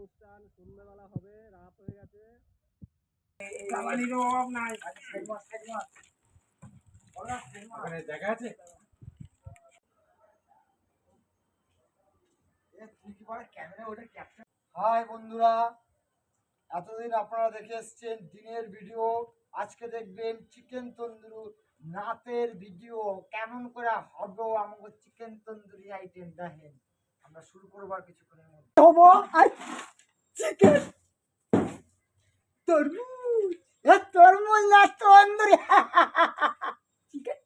অনুষ্ঠান সন্ধ্যাবেলা হবে রাত হয়ে গেছে। কাবালির অভাব নাই ওখানে জায়গা আছে? হাই বন্ধুরা এতদিন আপনারা দেখে এসছেন দিনের ভিডিও। আজকে দেখবেন চিকেন তন্দুরি রাতের ভিডিও কেমন করে হবে আমাকে চিকেন তন্দুরি আইটেম দেখেন। আমরা শুরু করব আর কিছুক্ষণের মধ্যে। হব? চিকেন। তরমুজ। এ তরমুজ না তন্দুরি। চিকেন।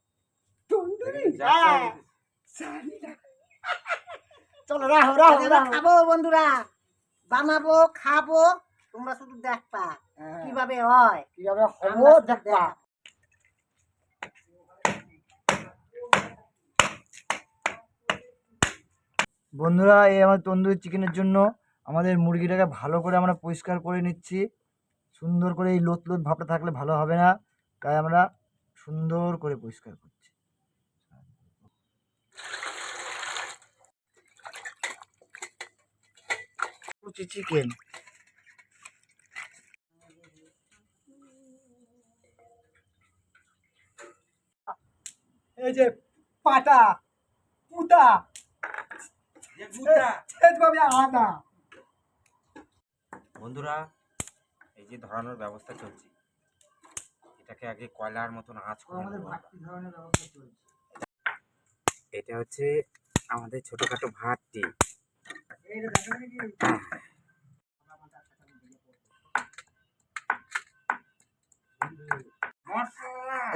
তন্দুরি? হ্যাঁ। চলো রাহো রাহো খাব বন্ধুরা। বানাবো খাব তোমরা শুধু দেখবা হ্যাঁ। কীভাবে হয়। কীভাবে হব দেখবা। বন্ধুরা, এই আমার তন্দুরি চিকেনের জন্য আমাদের মুরগিটাকে ভালো করে আমরা পরিষ্কার করে নিচ্ছি। সুন্দর করে এই লোত লোত ভাবটা থাকলে ভালো হবে না। তাই আমরা সুন্দর করে পরিষ্কার করছি। চিকেন। এই যে পাটা পুতা যে ভূতটা। সেভাবে আদা বন্ধুরা এই যে ধরানোর ব্যবস্থা চলছে। এটাকে আগে কয়লার মতন আঁচ এটা হচ্ছে আমাদের ছোটখাটো ভাতটি। এইটা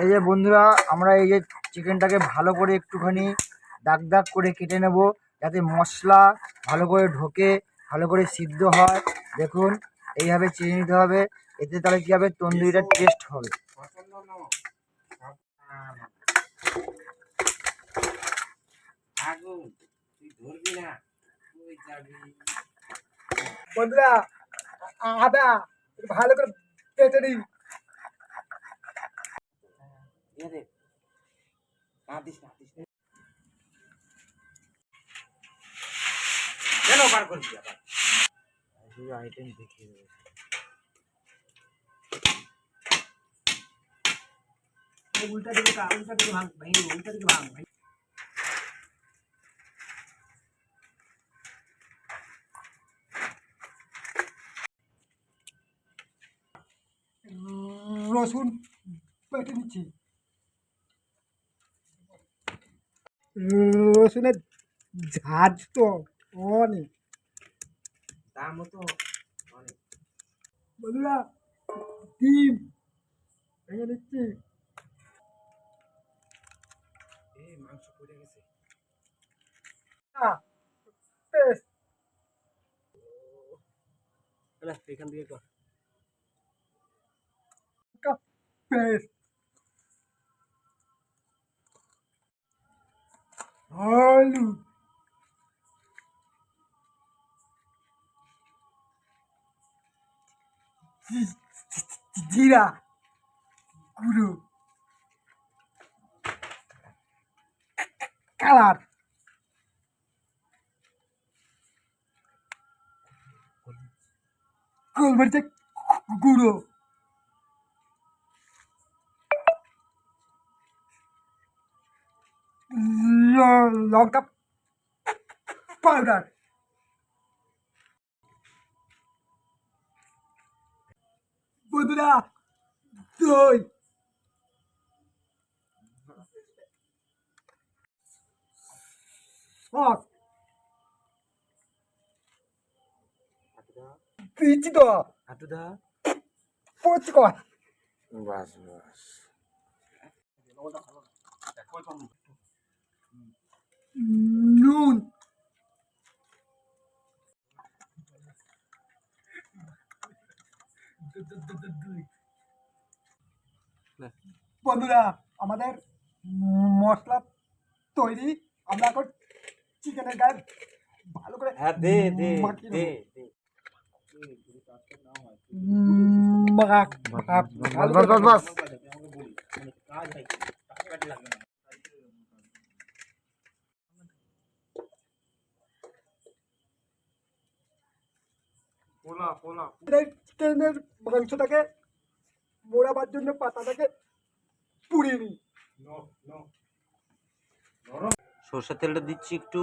এই যে বন্ধুরা আমরা এই যে চিকেনটাকে ভালো করে একটুখানি দাগ দাগ করে কেটে নেব। যাতে মশলা ভালো করে ঢোকে, ভালো করে সিদ্ধ হয়। দেখুন, এইভাবে চিনি নিতে হবে। এতে তাহলে কী হবে? তন্দুরিটার টেস্ট হবে। বন্ধুরা, আদা ভালো করে কাঁদিস কেন বার করবি আবার? আইটেম দেখিয়ে দেবো। উল্টা দিকে কা- উল্টা দিকে ভাঙ দেবো, উল্টা দিকে ভাঙ। ভেঙে- রসুন পেটে নিচ্ছি। রসুনের ঝাঁজ তো। অনেক। দামও তো অনেক। বন্ধুরা ডিম ভেঙে এই মাংস পড়ে গেছে। এখান থেকে কর। পেস্ট। হলুদ জিরা গুঁড়ো কালার গোলমরিচের গুঁড়ো ল- লঙ্কা পাউডার বন্ধুরা দই দিচ্ছি তো? হাঁটুদা। পড়ছি কর বাস বাস। নুন। বন্ধুরা আমাদের মশলা তৈরি। আমরা এখন চিকেনের গায়ে ভালো করে হ্যাঁ দে দে দে পোলা চিকেনের মাংসটাকে মোড়াবার জন্য পাতাটাকে পুড়িয়ে নিই। সর্ষের তেলটা দিচ্ছি একটু।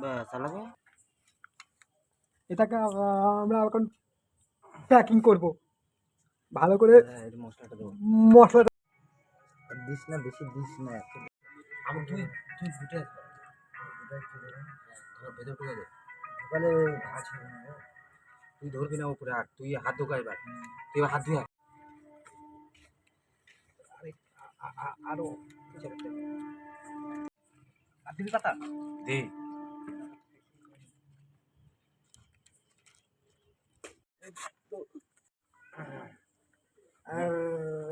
ব্যাস আলাদা এটাকে আমরা এখন প্যাকিং করব। ভালো করে হ্যাঁ মশলাটা দেবো। মশলাটা দিস না বেশি দিস না। আমি তুই তুই ফুটে ধর ভেতর ঢুকালে ভাজ হবে না। তুই ধরবি না উপরে আর তুই হাত ঢুকা এবার। তুই হাত ধুয়ে। আরও আর দিবি পাতা? দে।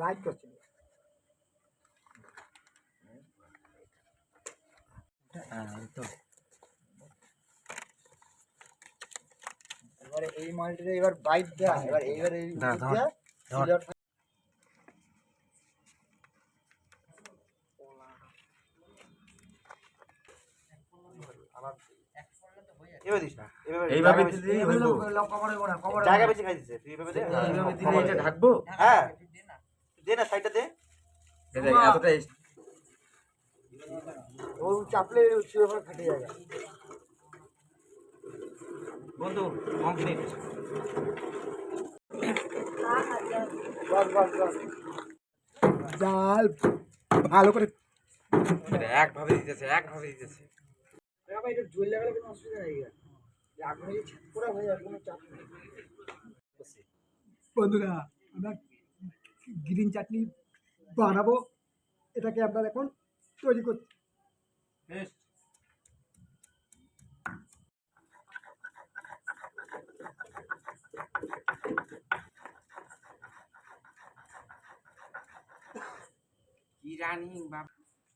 লাইট করছি। হ্যাঁ তো এবারে এই মালটিতে এবার বাইট দেওয়া এবার এইবার এই না, ধর, দিয়ে ধর। সিলট- এইভাবে দিলেই হইব। কবরে গোনা কবরে জায়গা বেশি খাই দিছে। তুই এভাবে দে। এইভাবে দিলে এটা ঢাকবো? হ্যাঁ। দে না সাইডটা দে। এতটা ও চাপলে ফেটে যাবে। বন্ধু কমপ্লিট বাস বাস বাস জাল ভালো করে একভাবে দিতেছে একভাবে দিতেছে। এটা জল লাগালে কোনো অসুবিধা নেই হয়ে বন্ধুরা আমরা গ্রিন চাটনি বানাবো। এটাকে আমরা এখন তৈরি করছি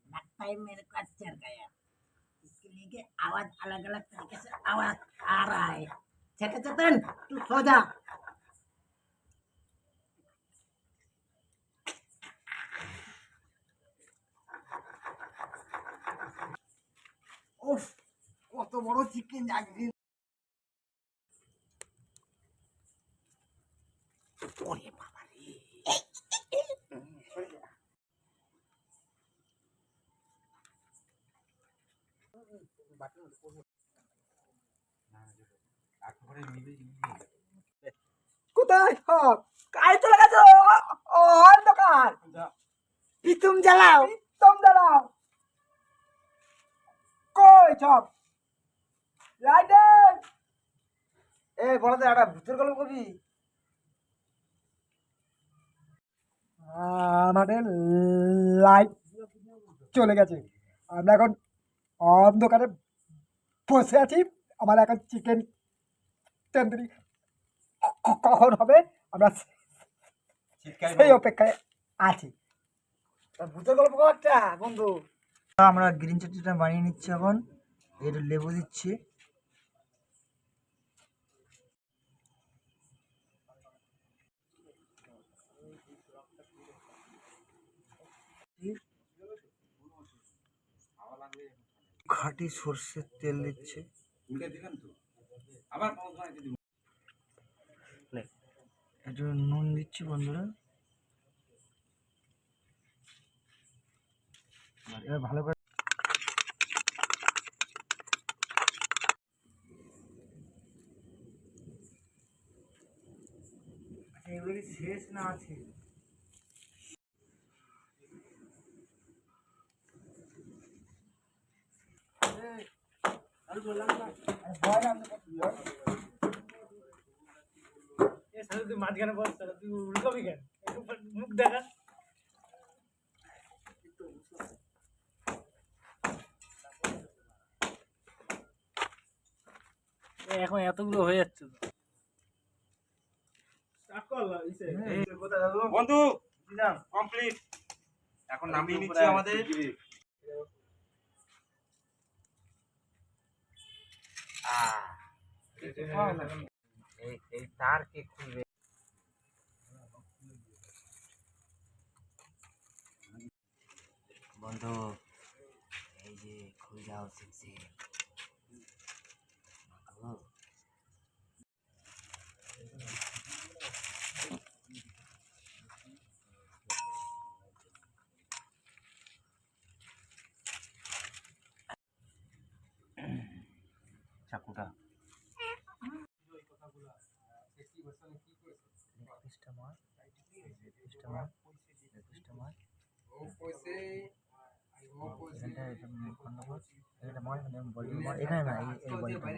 लगता है मेरे को अच्छा गया इसके लिए कि आवाज अलग अलग तरीके से आवाज आ रहा है छठे चेतन तू सो जा উফ কত বড় চিকেন একদিন ওরে বাবা রে কোথায় সব কাজ চলে গেছে? অন্ধকার। পিতুম জ্বালাও পিতুম জ্বালাও। কই সব? রাইডার! এ, বড়দের একটা ভূতের গল্প কবি আমাদের লাইট চলে গেছে। আমরা এখন অন্ধকারে বসে আছি। আমার এখন চিকেন তন্দুরি কখন হবে? আমরা সেই অপেক্ষায় আছি। ভূতের গল্প একটা বন্ধু। আমরা গ্রিন চাটনিটা বানিয়ে নিচ্ছি এখন। এর লেবু দিচ্ছি। খাঁটি সর্ষের তেল দিচ্ছে। একটু নুন দিচ্ছি বন্ধুরা। এবার ভালো করে আচ্ছা, এগুলো শেষ না আছে? তুই মাঝখানে বস তুই উল্টাবি কেন মুখ দেখা এখন এতগুলো হয়ে যাচ্ছে বন্ধু কমপ্লিট এখন নামিয়ে নিচ্ছি আমাদের। এই তার কে খুলবে। বন্ধু এই যে খুলে যাও সিমসিম এখানে না এই বলটা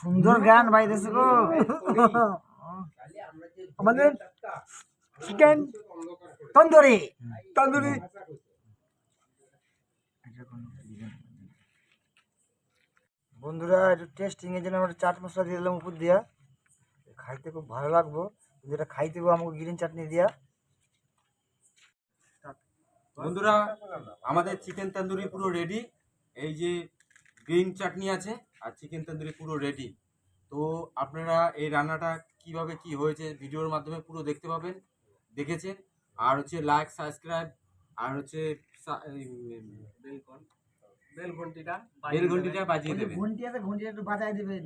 সুন্দর গান বাইতেছে গো। আমাদের চিকেন তন্দুরি। তন্দুরি। বন্ধুরা একটু টেস্টিং এর জন্য আমরা চাট মশলা দিয়ে দিলাম উপর দিয়া। খাইতে খুব ভালো লাগবো। যেটা খাইতে আমাকে গ্রিন চাটনি দিয়া। বন্ধুরা, আমাদের চিকেন তন্দুরি পুরো রেডি এই যে গ্রিন চাটনি আছে আর চিকেন তন্দুরি পুরো রেডি তো আপনারা এই রান্নাটা কীভাবে কি হয়েছে ভিডিওর মাধ্যমে পুরো দেখতে পাবেন, দেখেছেন। আর হচ্ছে লাইক সাবস্ক্রাইব আর হচ্ছে বেল ঘন্টিটা বাজিয়ে দেবেন ঘন্টি আছে ঘন্টি একটু বাজাই দিবেন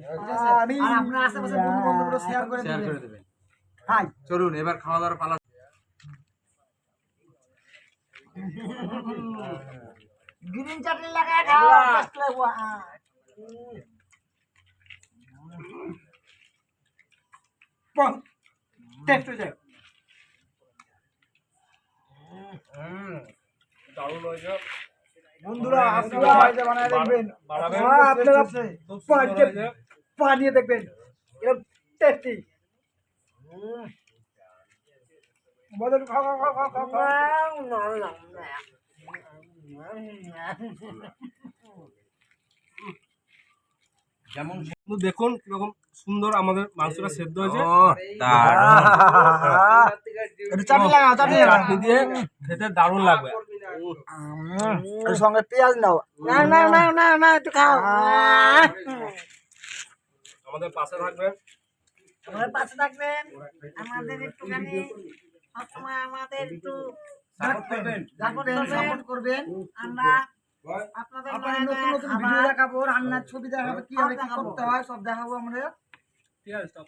আমি আর আপনার আশেপাশে বন্ধু বান্ধবরা শেয়ার করে শেয়ার করে দেবেন। হাই চলুন এবার খাওয়া দাওয়ার পালা। গ্রিন চাটনি লাগায় খাও টেস্ট লাগবো আহ। টেস্ট হয়ে যায়। বন্ধুরা আপনারা বাড়িতে বানায় দেখবেন। হ্যাঁ, আপনারা বাড়িতে বানিয়ে দেখবেন। এরকম টেস্টি। বদল খাও খাও খাও খাও খাও। খাও যেমন দেখুন কীরকম সুন্দর আমাদের মাংসটা সেদ্ধ হয়েছে। চাটনি দিয়ে খেতে দারুণ লাগবে। সঙ্গে পেঁয়াজ নাও না না না না না একটু খাও আমাদের পাশে থাকবেন। আমাদের পাশে থাকবেন। আমাদের একটুখানি সবসময় আমাদের একটু সাপোর্ট করবেন। আমরা আপনাদের নতুন নতুন ভিডিও দেখাবো রান্নার ছবি দেখাবো কীভাবে কি করতে হয় সব দেখাবো আমরা। ঠিক আছে stop.